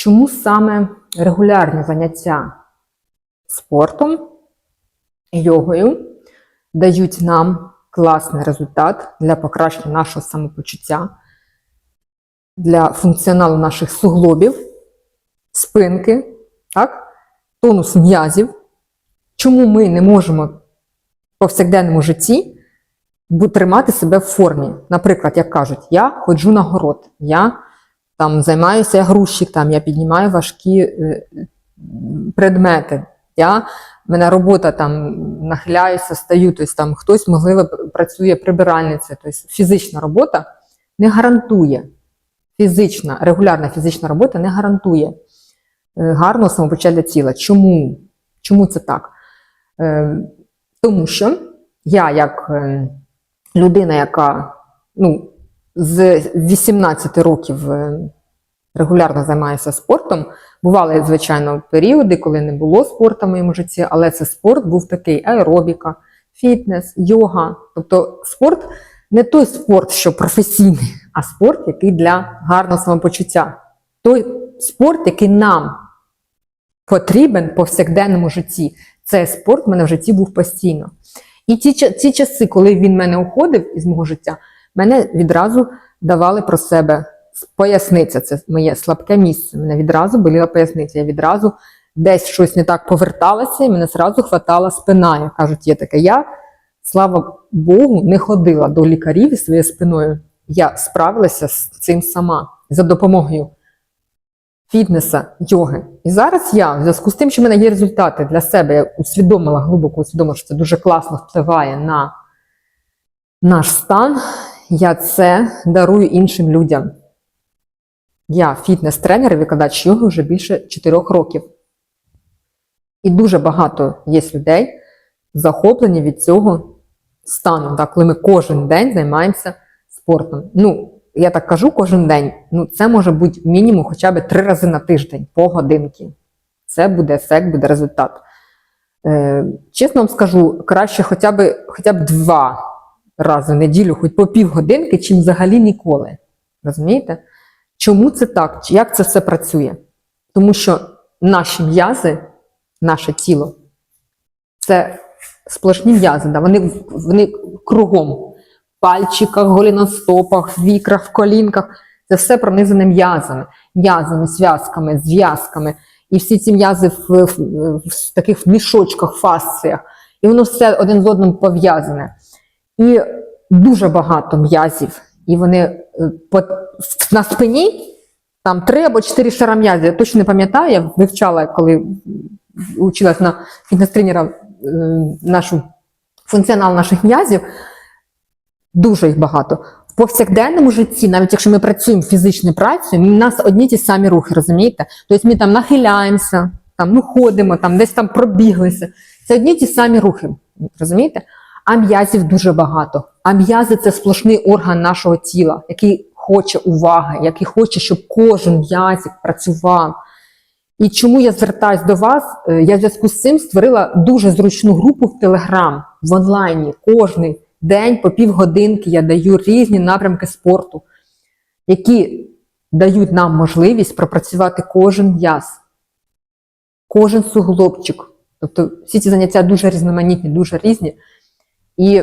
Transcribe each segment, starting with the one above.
Чому саме регулярні заняття спортом йогою дають нам класний результат для покращення нашого самопочуття, для функціоналу наших суглобів, спинки, так? тонус м'язів? Чому ми не можемо в повсякденному житті тримати себе в формі? Наприклад, як кажуть, я ходжу на город, я там займаюся я грузчик, там я піднімаю важкі е, предмети. Я, мене робота там нахиляюся, стаю, тобто там хтось, можливо, працює прибиральницею. Тобто фізична робота не гарантує, фізична, регулярна фізична робота не гарантує е, гарного самопочуття для тіла. Чому? Чому це так? Е, Тому що я, як людина, яка ну, з 18 років е, регулярно займаюся спортом, бували, звичайно, періоди, коли не було спорту в моєму житті, але це спорт був такий аеробіка, фітнес, йога. Тобто спорт не той спорт, що професійний, а спорт, який для гарного самопочуття. Той спорт, який нам потрібен в повсякденному житті. Цей спорт в мене в житті був постійно. І ті, ті часи, коли він мене уходив із мого життя, мене відразу давали про себе поясниця. Це моє слабке місце. Мене відразу боліла поясниця. Я відразу десь щось не так поверталася, і мене зразу хватала спина. Я кажуть, є таке. Я, слава Богу, не ходила до лікарів із своєю спиною. Я справилася з цим сама за допомогою фітнеса, йоги. І зараз я, в зв'язку з тим, що в мене є результати для себе, я усвідомила, глибоко усвідомила, що це дуже класно впливає на наш стан, я це дарую іншим людям. Я фітнес-тренер і викладач йоги вже більше 4 років. І дуже багато є людей захоплені від цього стану, так, коли ми кожен день займаємося спортом. Ну, я так кажу кожен день. Ну, це може бути мінімум хоча б три рази на тиждень, по годинки. Це буде ефект, буде результат. Е, чесно вам скажу, краще хоча б, хоча б два рази в неділю, хоч по півгодинки, чим взагалі ніколи. Розумієте? Чому це так? Як це все працює? Тому що наші м'язи, наше тіло це сплошні м'язи, да? вони, вони кругом. В пальчиках, голіностопах, в вікрах, в колінках. Це все пронизане м'язами, м'язами, зв'язками, зв'язками. І всі ці м'язи в, в, в таких мішочках, фасціях. І воно все один з одним пов'язане. І дуже багато м'язів. І вони е, на спині там три або чотири шара м'язів. Я точно не пам'ятаю, я вивчала, коли училась на фітнес-тренера е, нашу функціонал наших м'язів. Дуже їх багато. В повсякденному житті, навіть якщо ми працюємо фізичною працею, у нас одні ті самі рухи, розумієте? Тобто ми там нахиляємося, там, ну, ходимо, там, десь там пробіглися. Це одні ті самі рухи, розумієте? А м'язів дуже багато. А м'язи це сплошний орган нашого тіла, який хоче уваги, який хоче, щоб кожен м'язик працював. І чому я звертаюсь до вас? Е, Я в зв'язку з цим створила дуже зручну групу в Телеграм в онлайні. Кожний день по півгодинки я даю різні напрямки спорту, які дають нам можливість пропрацювати кожен м'яз, кожен суглобчик. Тобто всі ці заняття дуже різноманітні, дуже різні. І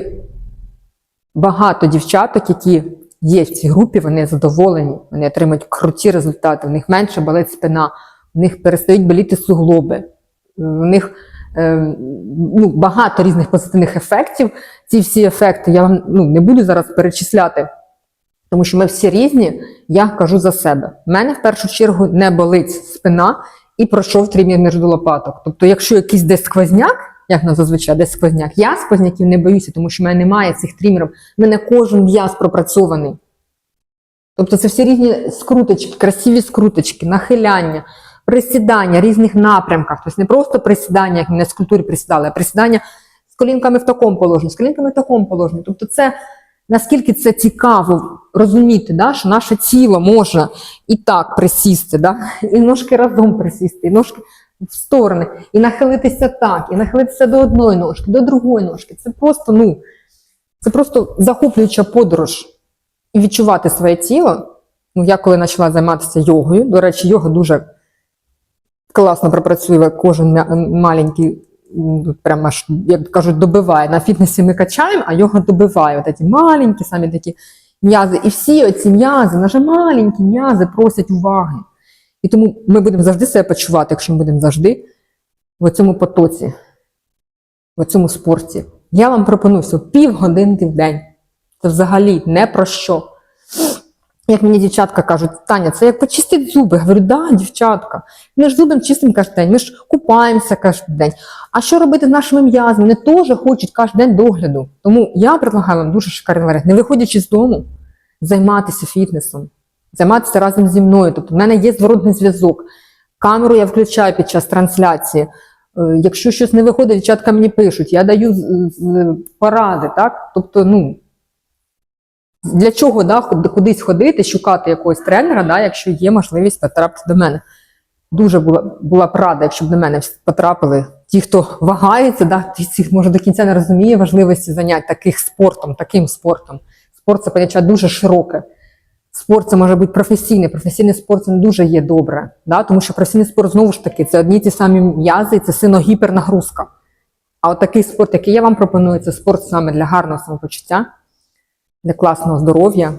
багато дівчаток, які є в цій групі, вони задоволені, вони отримують круті результати, в них менше болить спина, в них перестають боліти суглоби, в них е, ну, багато різних позитивних ефектів. Ці всі ефекти я вам ну, не буду зараз перечисляти, тому що ми всі різні, я кажу за себе. У мене в першу чергу не болить спина і пройшов трімір між до лопаток. Тобто, якщо якийсь десь сквозняк, як на зазвичай десь сквозняк, я сквозняків не боюся, тому що в мене немає цих трімерів. В мене кожен м'яз пропрацьований. Тобто це всі різні скруточки, красиві скруточки, нахиляння, присідання різних напрямках. Тобто не просто присідання, як ми на скульптурі присідали, а присідання з колінками в такому положенні, з колінками в такому положенні. Тобто, це наскільки це цікаво розуміти, да, що наше тіло може і так присісти, да, і ножки разом присісти, і ножки в сторони, і нахилитися так, і нахилитися до одної ножки, до другої ножки. Це просто, ну, це просто захоплююча подорож. І відчувати своє тіло. Ну, я коли почала займатися йогою, до речі, йога дуже класно пропрацює кожен маленький, прямо аж, як кажуть, добиває. На фітнесі ми качаємо, а його добиває. От ці маленькі, самі такі м'язи. І всі оці м'язи, наші маленькі м'язи просять уваги. І тому ми будемо завжди себе почувати, якщо ми будемо завжди в цьому потоці, в цьому спорті. Я вам пропоную всього півгодинки в день. Це взагалі не про що. Як мені дівчатка кажуть, Таня, це як почистити зуби. Я говорю, да, дівчатка. Ми ж зуби чистимо кожен день, ми ж купаємося кожен день. А що робити з нашими м'язами? Вони теж хочуть кожен день догляду. Тому я предлагаю вам дуже шикарний варіант, не виходячи з дому, займатися фітнесом, займатися разом зі мною. Тобто, в мене є зворотний зв'язок. Камеру я включаю під час трансляції. Е, Якщо щось не виходить, дівчатка мені пишуть, я даю поради, так? Тобто, ну, для чого да, кудись ходити, шукати якогось тренера, да, якщо є можливість потрапити до мене. Дуже була, була б рада, якщо б до мене потрапили ті, хто вагається, да, ті, може до кінця не розуміє важливості занять таких спортом, таким спортом. Спорт це поняття дуже широке. Спорт це може бути професійний. Професійний спорт це не дуже є добре, да? тому що професійний спорт знову ж таки це одні ті самі м'язи, це синогіпернагрузка. А от такий спорт, який я вам пропоную, це спорт саме для гарного самопочуття, для класного здоров'я,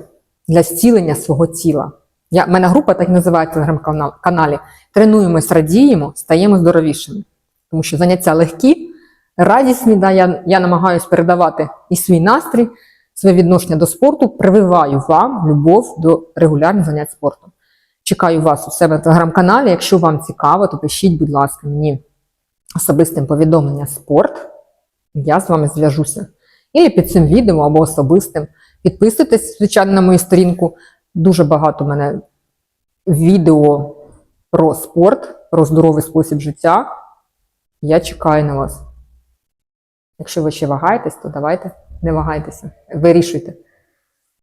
для зцілення свого тіла. Я, в мене група так і називається в телеграм-каналі. Тренуємось, радіємо, стаємо здоровішими. Тому що заняття легкі, радісні. Да, я, я намагаюся передавати і свій настрій, своє відношення до спорту, прививаю вам любов до регулярних занять спортом. Чекаю вас у себе в телеграм-каналі. Якщо вам цікаво, то пишіть, будь ласка, мені особистим повідомлення спорт. Я з вами зв'яжуся. І під цим відео або особистим. Підписуйтесь, звичайно, на мою сторінку. Дуже багато в мене відео про спорт, про здоровий спосіб життя. Я чекаю на вас. Якщо ви ще вагаєтесь, то давайте не вагайтеся, вирішуйте.